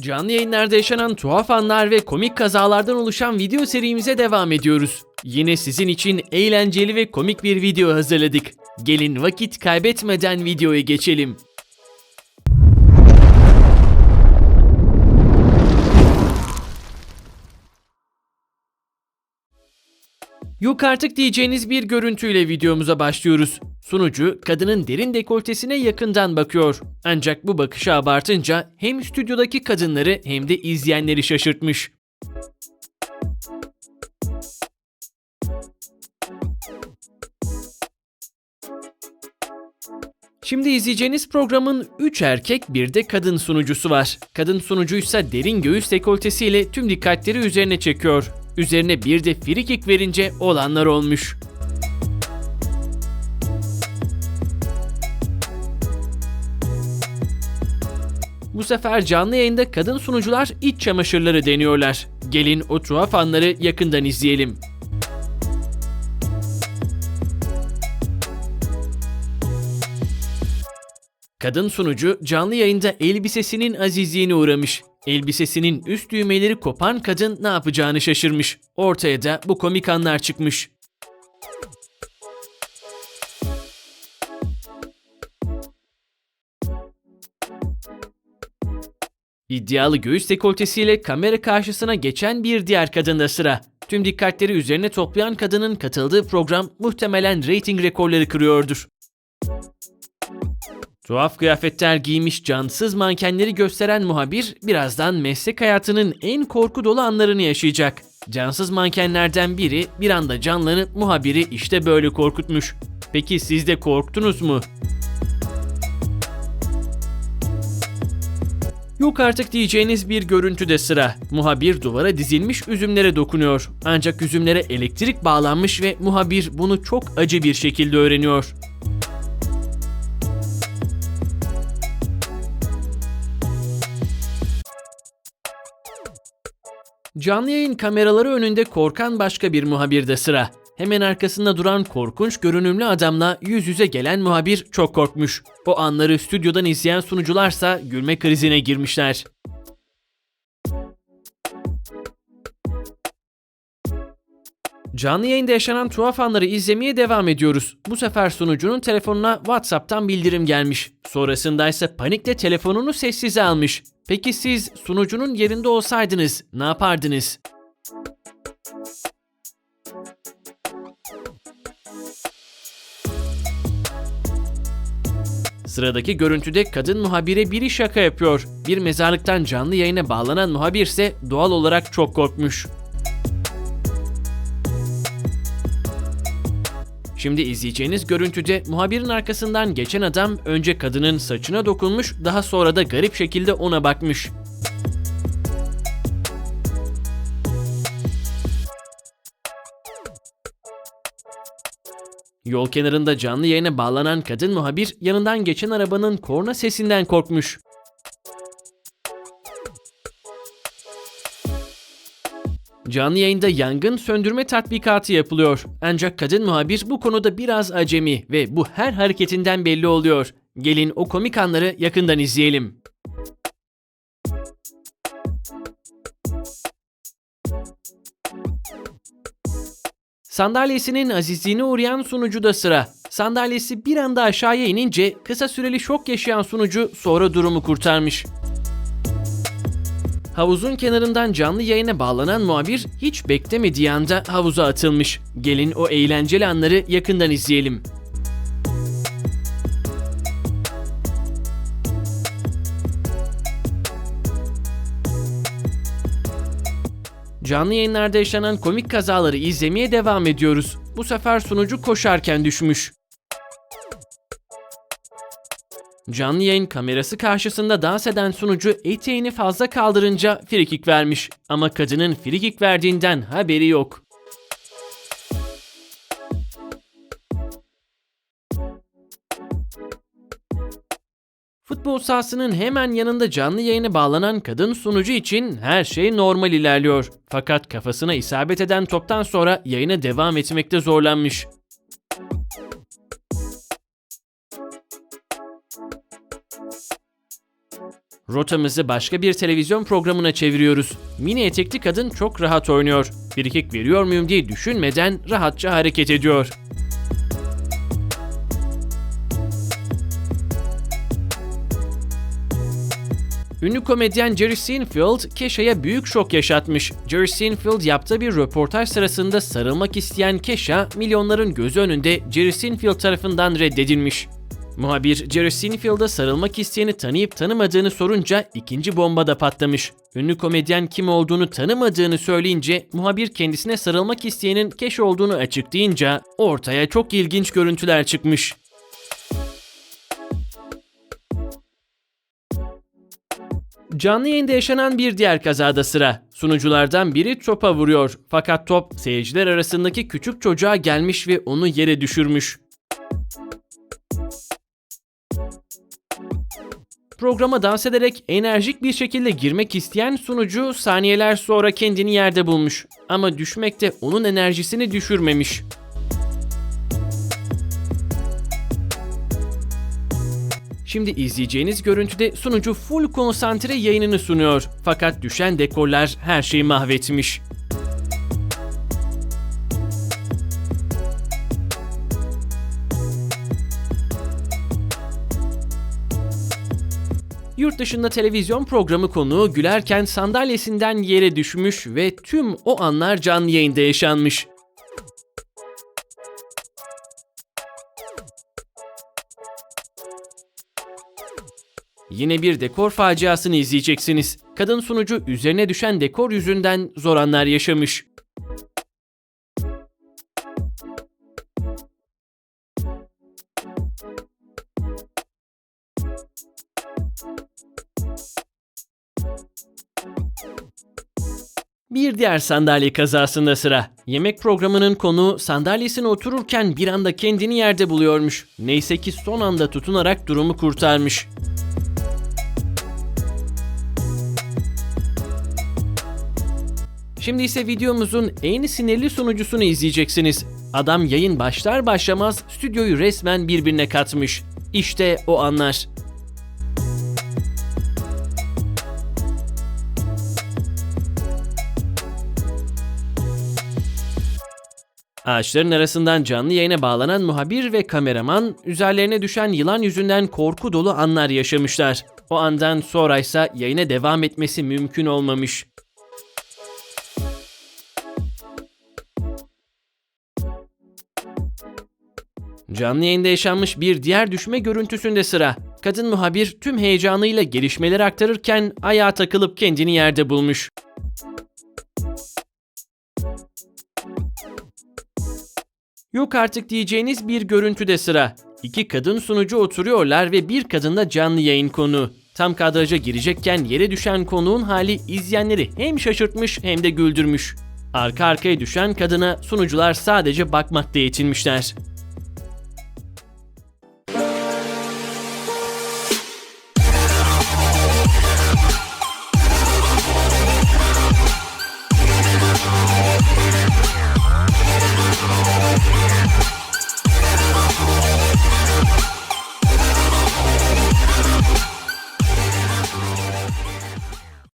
Canlı yayınlarda yaşanan tuhaf anlar ve komik kazalardan oluşan video serimize devam ediyoruz. Yine sizin için eğlenceli ve komik bir video hazırladık. Gelin vakit kaybetmeden videoya geçelim. Yok artık diyeceğiniz bir görüntüyle videomuza başlıyoruz. Sunucu kadının derin dekoltesine yakından bakıyor. Ancak bu bakışı abartınca hem stüdyodaki kadınları hem de izleyenleri şaşırtmış. Şimdi izleyeceğiniz programın 3 erkek bir de kadın sunucusu var. Kadın sunucuysa derin göğüs dekoltesiyle tüm dikkatleri üzerine çekiyor. Üzerine bir de free kick verince olanlar olmuş. Bu sefer canlı yayında kadın sunucular iç çamaşırları deniyorlar. Gelin o tuhaf anları yakından izleyelim. Kadın sunucu canlı yayında elbisesinin azizliğine uğramış. Elbisesinin üst düğmeleri kopan kadın ne yapacağını şaşırmış. Ortaya da bu komik anlar çıkmış. İddialı göğüs dekoltesiyle kamera karşısına geçen bir diğer kadında sıra. Tüm dikkatleri üzerine toplayan kadının katıldığı program muhtemelen reyting rekorları kırıyordur. Tuhaf kıyafetler giymiş cansız mankenleri gösteren muhabir birazdan meslek hayatının en korku dolu anlarını yaşayacak. Cansız mankenlerden biri bir anda canlanıp muhabiri işte böyle korkutmuş. Peki siz de korktunuz mu? Yok artık diyeceğiniz bir görüntüde sıra. Muhabir duvara dizilmiş üzümlere dokunuyor. Ancak üzümlere elektrik bağlanmış ve muhabir bunu çok acı bir şekilde öğreniyor. Canlı yayın kameraları önünde korkan başka bir muhabir de sıra. Hemen arkasında duran korkunç görünümlü adamla yüz yüze gelen muhabir çok korkmuş. O anları stüdyodan izleyen sunucularsa gülme krizine girmişler. Canlı yayında yaşanan tuhaf anları izlemeye devam ediyoruz. Bu sefer sunucunun telefonuna WhatsApp'tan bildirim gelmiş. Sonrasında ise panikle telefonunu sessize almış. Peki siz sunucunun yerinde olsaydınız ne yapardınız? Sıradaki görüntüde kadın muhabire biri şaka yapıyor. Bir mezarlıktan canlı yayına bağlanan muhabir ise doğal olarak çok korkmuş. Şimdi izleyeceğiniz görüntüde muhabirin arkasından geçen adam önce kadının saçına dokunmuş, daha sonra da garip şekilde ona bakmış. Yol kenarında canlı yayına bağlanan kadın muhabir yanından geçen arabanın korna sesinden korkmuş. Canlı yayında yangın söndürme tatbikatı yapılıyor. Ancak kadın muhabir bu konuda biraz acemi ve bu her hareketinden belli oluyor. Gelin o komik anları yakından izleyelim. Sandalyesinin azizliğine uğrayan sunucu da sıra. Sandalyesi bir anda aşağıya inince kısa süreli şok yaşayan sunucu sonra durumu kurtarmış. Havuzun kenarından canlı yayına bağlanan muhabir hiç beklemediği anda havuza atılmış. Gelin o eğlenceli anları yakından izleyelim. Canlı yayınlarda yaşanan komik kazaları izlemeye devam ediyoruz. Bu sefer sunucu koşarken düşmüş. Canlı yayın kamerası karşısında dans eden sunucu eteğini fazla kaldırınca frikik vermiş. Ama kadının frikik verdiğinden haberi yok. Futbol sahasının hemen yanında canlı yayına bağlanan kadın sunucu için her şey normal ilerliyor. Fakat kafasına isabet eden toptan sonra yayına devam etmekte zorlanmış. Rotamızı başka bir televizyon programına çeviriyoruz. Mini etekli kadın çok rahat oynuyor. Frikik veriyor muyum diye düşünmeden rahatça hareket ediyor. Ünlü komedyen Jerry Seinfeld, Keşa'ya büyük şok yaşatmış. Jerry Seinfeld yaptığı bir röportaj sırasında sarılmak isteyen Keşa, milyonların gözü önünde Jerry Seinfeld tarafından reddedilmiş. Muhabir Jerry Seinfeld'a sarılmak isteyeni tanıyıp tanımadığını sorunca ikinci bomba da patlamış. Ünlü komedyen kim olduğunu tanımadığını söyleyince muhabir kendisine sarılmak isteyenin Keşa olduğunu açıklayınca ortaya çok ilginç görüntüler çıkmış. Canlı yayında yaşanan bir diğer kazada sıra. Sunuculardan biri topa vuruyor. Fakat top seyirciler arasındaki küçük çocuğa gelmiş ve onu yere düşürmüş. Programa dans ederek enerjik bir şekilde girmek isteyen sunucu saniyeler sonra kendini yerde bulmuş. Ama düşmekte onun enerjisini düşürmemiş. Şimdi izleyeceğiniz görüntüde sunucu full konsantre yayınını sunuyor. Fakat düşen dekorlar her şeyi mahvetmiş. Yurt dışında televizyon programı konuğu gülerken sandalyesinden yere düşmüş ve tüm o anlar canlı yayında yaşanmış. Yine bir dekor faciasını izleyeceksiniz. Kadın sunucu üzerine düşen dekor yüzünden zor anlar yaşamış. Bir diğer sandalye kazasında sıra. Yemek programının konuğu sandalyesine otururken bir anda kendini yerde buluyormuş. Neyse ki son anda tutunarak durumu kurtarmış. Şimdi ise videomuzun en sinirli sunucusunu izleyeceksiniz. Adam yayın başlar başlamaz stüdyoyu resmen birbirine katmış. İşte o anlar. Ağaçların arasından canlı yayına bağlanan muhabir ve kameraman üzerlerine düşen yılan yüzünden korku dolu anlar yaşamışlar. O andan sonra ise yayına devam etmesi mümkün olmamış. Canlı yayında yaşanmış bir diğer düşme görüntüsünde sıra. Kadın muhabir tüm heyecanıyla gelişmeleri aktarırken ayağa takılıp kendini yerde bulmuş. Yok artık diyeceğiniz bir görüntüde sıra. İki kadın sunucu oturuyorlar ve bir kadın da canlı yayın konu. Tam kadraja girecekken yere düşen konuğun hali izleyenleri hem şaşırtmış hem de güldürmüş. Arka arkaya düşen kadına sunucular sadece bakmakta yetinmişler.